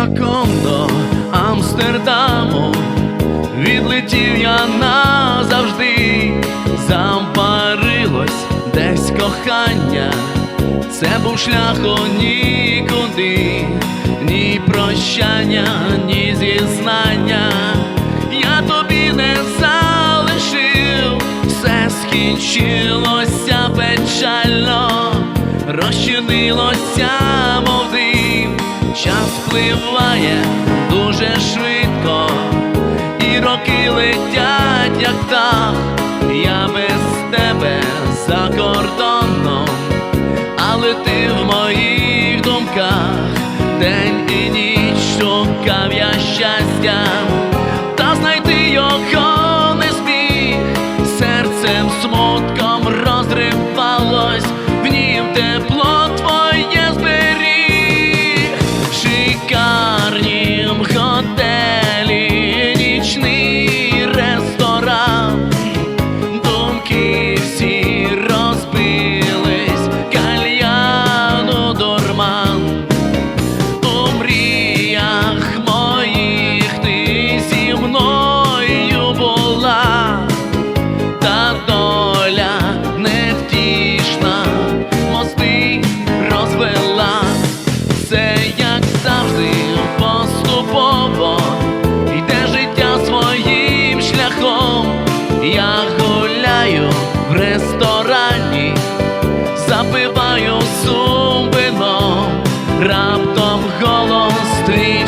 літаком до Амстердаму, відлетів я назавжди, Зампарилось десь кохання, це був шлях у нікуди, ні прощання, ні зізнання. Я тобі не залишив, все скінчилося печально, розчинилося мовди час впливає дуже швидко, і роки летять, як так, я без тебе за кордоном, але ти в моїх думках, день і ніч шукав я щастя, шикарні запиваю сум вином, раптом голос твій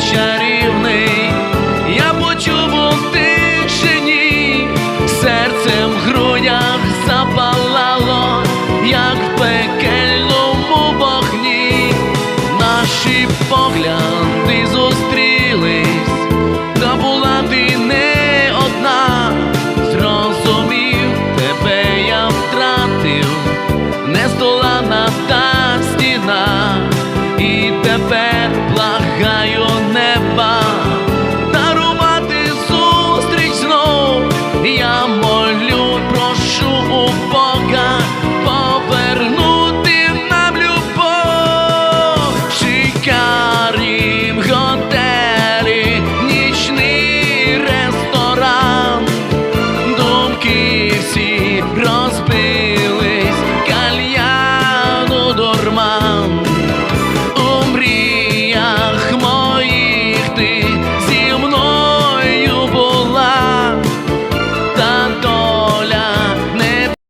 down